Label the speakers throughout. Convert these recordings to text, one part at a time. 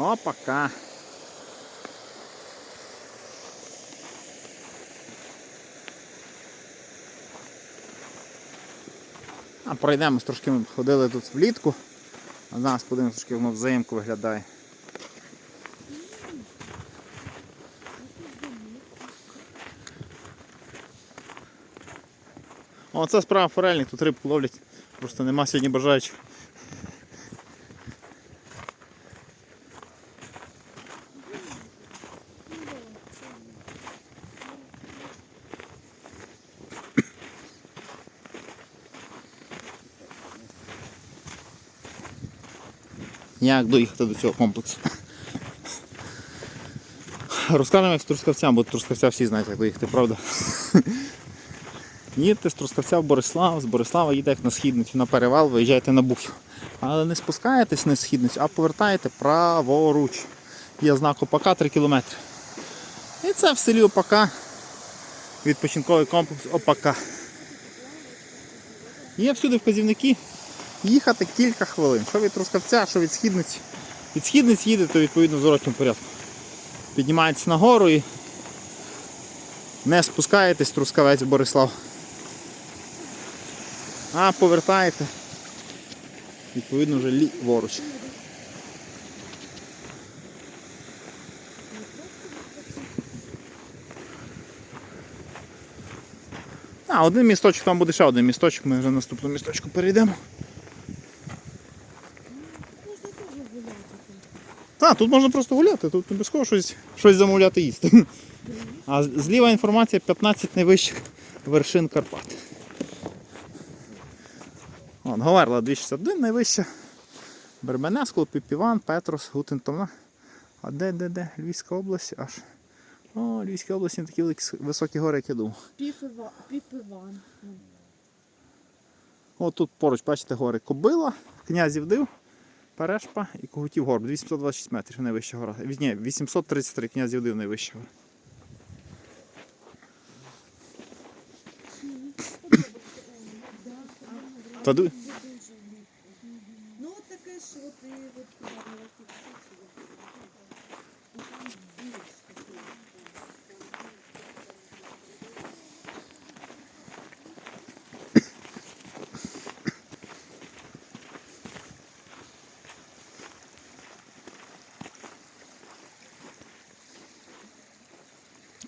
Speaker 1: Опака. А пройдемось трошки ми ходили тут влітку. А зараз подивимось трошки воно взаємку виглядає. О, це справа форельник, тут рибку ловлять. Просто нема сьогодні бажаючих. Як доїхати до цього комплексу? Розкажемо як з Трускавця, бо Трускавця всі знають, як доїхати, правда? Їдете з Трускавця в Борислав, з Борислава їдете як на східницю, на перевал, виїжджаєте на Бухів. Але не спускаєтесь на східницю, а повертаєте праворуч. Є знак ОПК 3 кілометри. І це в селі ОПК. Відпочинковий комплекс ОПК. Є всюди вказівники. Їхати кілька хвилин. Що від Трускавця, що від східниці. Від східниці їдете відповідно в зворотньому порядку. Піднімаєтесь нагору і не спускаєтесь Трускавець Борислав. А повертаєте. Відповідно вже ліворуч. А, один місточок, там буде ще один місточок, ми вже на наступну місточку перейдемо. Так, тут можна просто гуляти, тут не обов'язково щось, щось замовляти їсти. А зліва інформація 15 найвищих вершин Карпат. От, Говерла 261 найвища. Бербенеску, Піпіван, Петрос, Гутентовна. А де, де, де? Львівська область аж. О, Львівська область не такі великі, високі гори, як я думав.
Speaker 2: Ну,
Speaker 1: От тут поруч, бачите, гори Кобила, князів див, Перешпа і Когутів горб. 826 метрів найвища гора. Ні, 833 князів див найвища гора. Та ду-
Speaker 2: Ну от таке ж от і от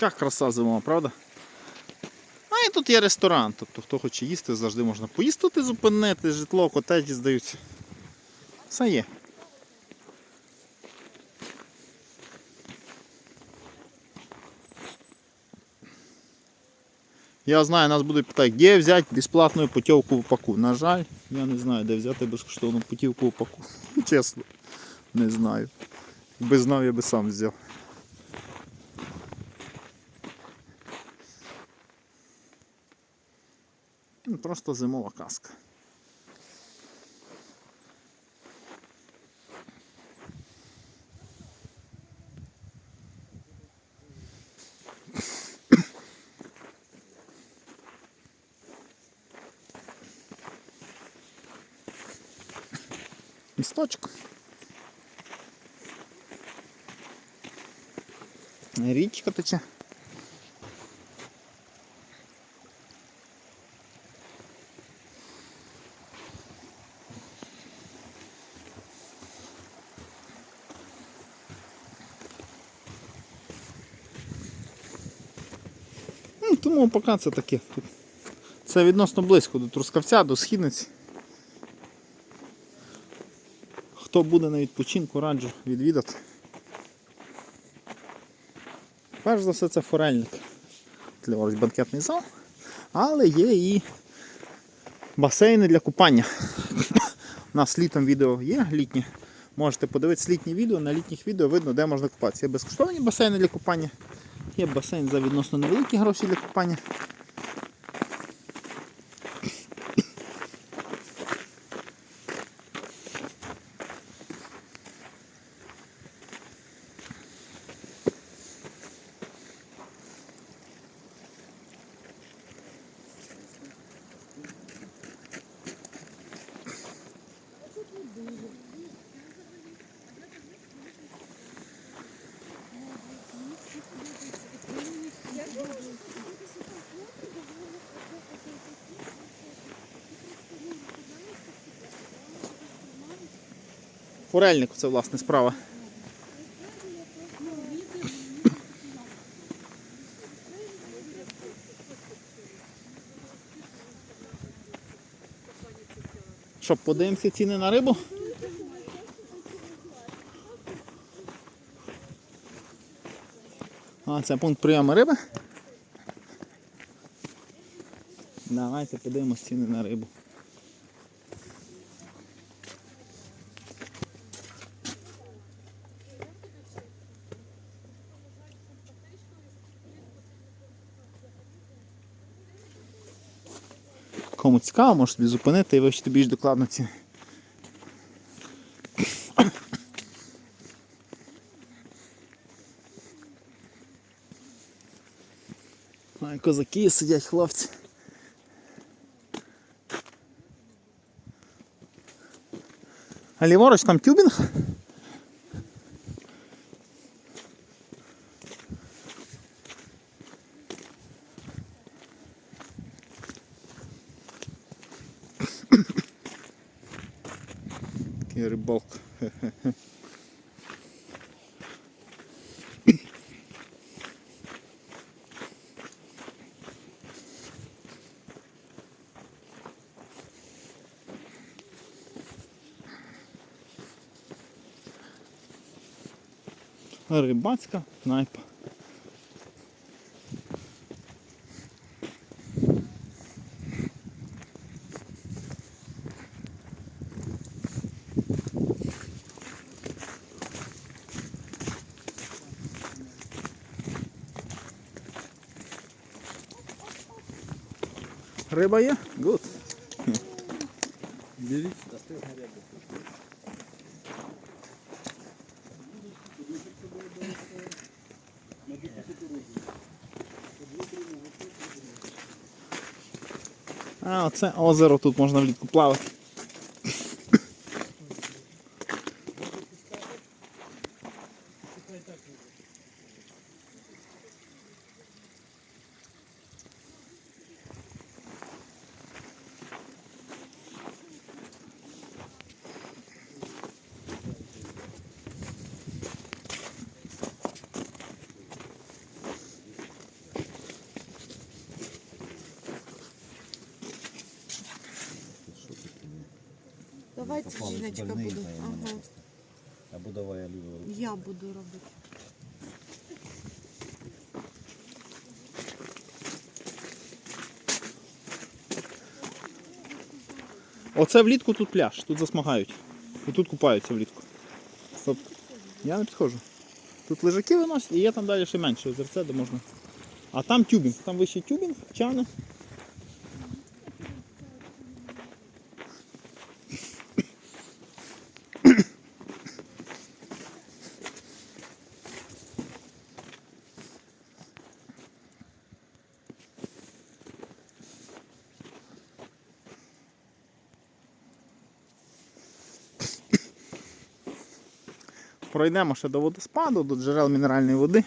Speaker 1: Яка краса зимова, правда? А і тут є ресторан, тобто хто хоче їсти, завжди можна поїсти тут і зупинити, житло, котеджі здаються. Все є. Я знаю, нас будуть питати, де взяти безплатну путівку в упаку. На жаль, я не знаю, де взяти безкоштовну путівку в упаку. Чесно, не знаю. Якби знав, я би сам взяв. Просто зимова казка. Місточок. Річка тече. Тому поки це таке. Тут Це відносно близько до Трускавця, до Східниці. Хто буде на відпочинку, раджу відвідати. Перш за все це форельник. Ліворуч банкетний зал. Але є і басейни для купання. У нас літом відео є літнє. Можете подивитися літнє відео, на літніх відео видно, де можна купатися. Є безкоштовні басейни для купання, є басейн за відносно невеликі гроші для купання. Форельник це власне справа. Що, подивимося ціни на рибу? А, це пункт прийому риби. Давайте подивимось ціни на рибу. Кому цікаво, може собі зупинити і вивчити більш докладно ціни. Ой, козаки сидять хлопці. А ліворуч там тюбінг? Такий рибалка. Рибацька найпа. Риба є? Гуд. Беріть. А, оце озеро тут можна влітку плавати.
Speaker 2: Давайте
Speaker 3: Попали
Speaker 2: жіночка
Speaker 3: больні,
Speaker 2: буду.
Speaker 3: наверное,
Speaker 2: Ага.
Speaker 3: просто. Або давай я лівою рукою.
Speaker 2: Я буду робити.
Speaker 1: Оце влітку тут пляж, тут засмагають. І тут купаються влітку. Стоп. Я не підходжу. Тут лежаки виносять і є там далі ще менше озерце, де можна. А там тюбінг, там вище тюбінг, чани. Пройдемо ще до водоспаду, до джерел мінеральної води.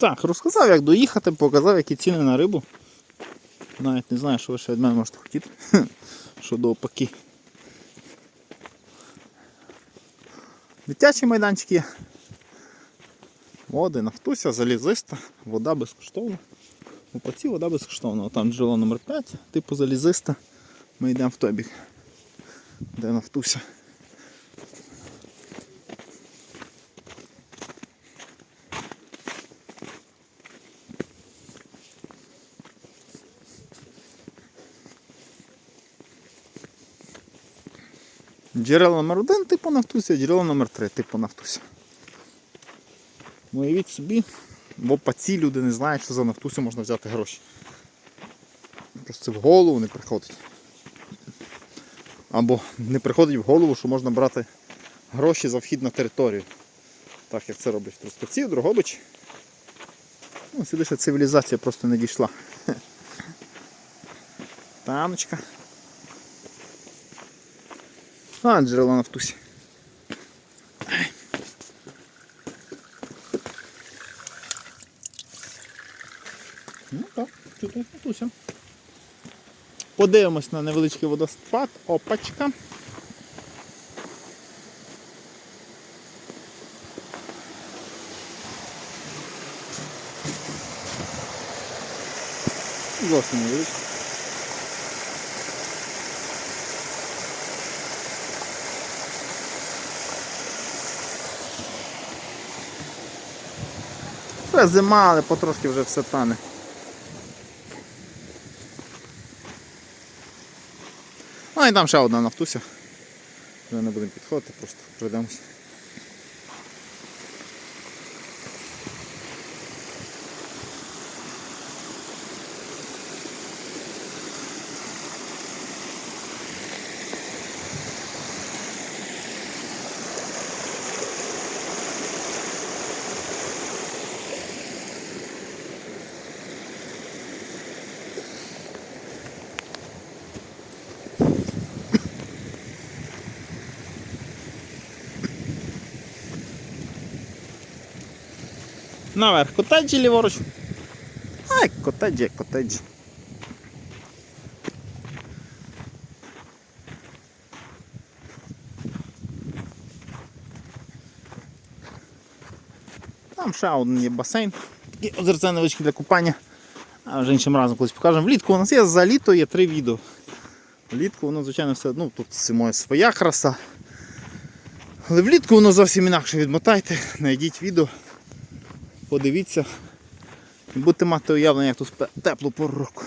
Speaker 1: Так, розказав, як доїхати, показав, які ціни на рибу. Навіть не знаю, що ви ще від мене можете хотіти. Що до опаки. Дитячий майданчик є. Води, нафтуся, залізиста, вода безкоштовна. У паці вода безкоштовна. Там джерело номер 5 типу залізиста. Ми йдемо в той бік, де нафтуся. Джерело номер один типу нафтуся, джерело номер 3 типу нафтуся. Ну, Уявіть собі, бо по ці люди не знають, що за нафтусю можна взяти гроші. Просто в голову не приходить. Або не приходить в голову, що можна брати гроші за вхід на територію. Так як це роблять в Трускавці, в Ну, сюди ще цивілізація просто не дійшла. Таночка. А, джерело нафтусі. Ну так, тут нафтуся. Подивимось на невеличкий водоспад. Опачка. Зовсім невеличкий. Це зима, але потрошки вже все тане. Ну і там ще одна нафтуся. Вже не будемо підходити, просто пройдемося. Наверх котеджі ліворуч. Ай, котеджі, котеджі. Там ще один є басейн. І озерце невеличке для купання. А вже іншим разом колись покажемо. Влітку у нас є за літо є три відео. Влітку воно, звичайно, все, ну тут зимою своя краса. Але влітку воно зовсім інакше відмотайте, знайдіть відео подивіться і будете мати уявлення, як тут тепло пору року.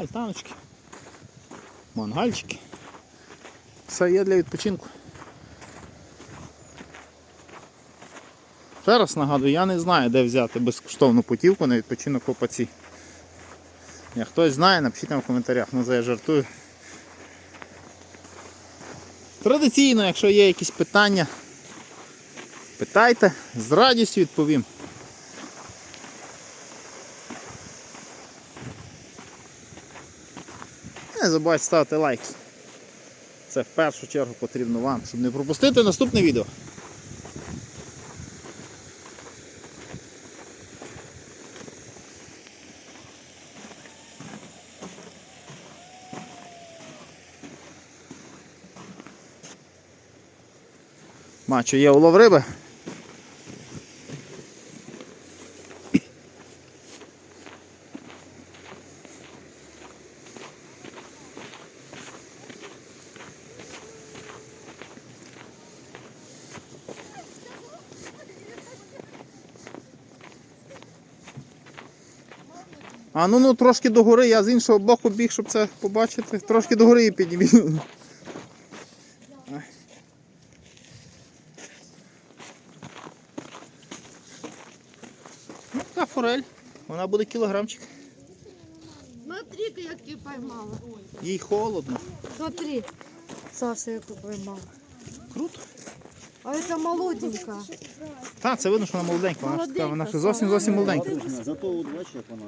Speaker 1: Альтаночки, мангальчики. Все є для відпочинку. Ще раз нагадую, я не знаю, де взяти безкоштовну путівку на відпочинок в Опаці. Як хтось знає, напишіть нам в коментарях, ну за я жартую. Традиційно, якщо є якісь питання, питайте, з радістю відповім. Не забувайте ставити лайк. Це в першу чергу потрібно вам, щоб не пропустити наступне відео. Бачу, є улов риби. А ну ну трошки догори, я з іншого боку біг, щоб це побачити. Трошки догори і підніму. Ну, така форель. Вона буде кілограмчик.
Speaker 2: Смотри-ка, як ти поймала.
Speaker 1: Їй холодно.
Speaker 2: Смотри, Саша, яку поймала.
Speaker 1: Круто.
Speaker 2: А это молоденька.
Speaker 1: Так, це видно, що вона молоденька. Вона, ж така, вона ще зовсім зовсім молоденька.
Speaker 3: Зато от бачиш, як вона.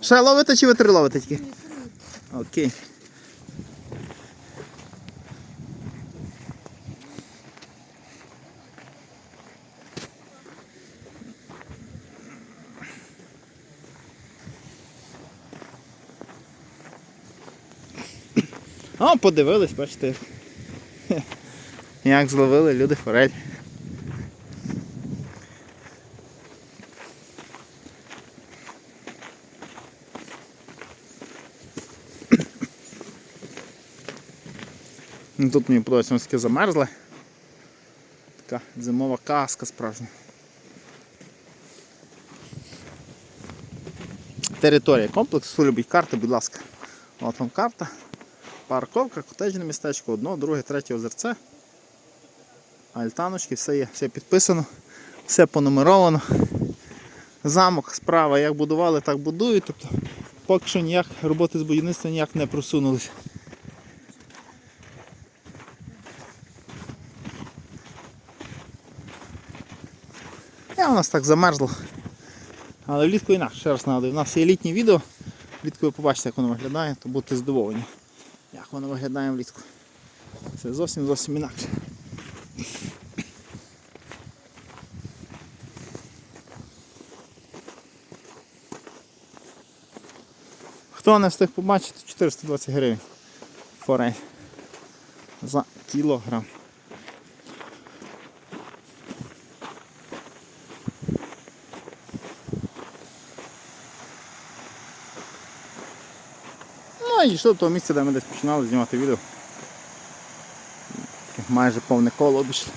Speaker 1: Ще ловите чи ви три ловите тільки? Окей. О, подивились, бачите. Як зловили люди форель. Ну, Тут мені подобається, таке замерзле. Така зимова казка справжня. Територія комплексу, хто любить карти, будь ласка. От вам карта. Парковка, котеджне містечко, одно, друге, третє озерце. Альтаночки, все є, все підписано, все понумеровано. Замок справа, як будували, так будують. Тобто поки що ніяк роботи з будівництва ніяк не просунулись. Я у нас так замерзло. Але влітку інакше, ще раз нагадую, у нас є літнє відео. Влітку ви побачите, як воно виглядає, то будьте здивовані, як воно виглядає влітку. Це зовсім зовсім інакше. Хто не встиг побачити, 420 гривень. Форель. За кілограм. Ну і йшли до того місця, де ми десь починали знімати відео. Майже повне коло обійшли.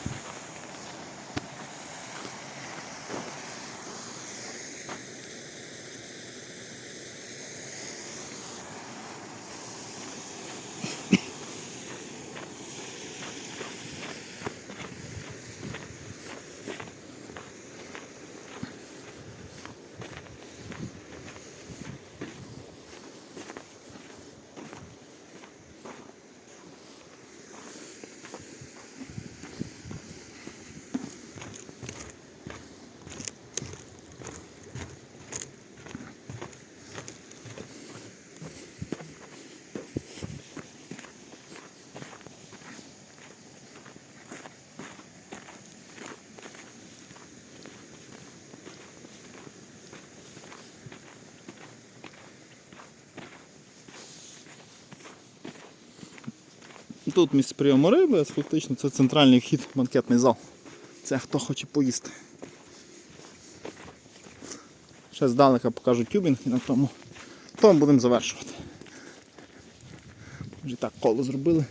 Speaker 1: Тут місце прийому риби, фактично це центральний вхід в банкетний зал. Це хто хоче поїсти. Ще здалека покажу тюбінг і на тому, тому будемо завершувати. Вже так коло зробили.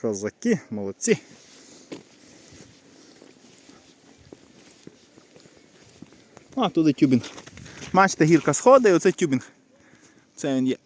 Speaker 1: Козаки, молодці. А, туди тюбінг. Бачите, гірка сходить, оце тюбінг. Це він є.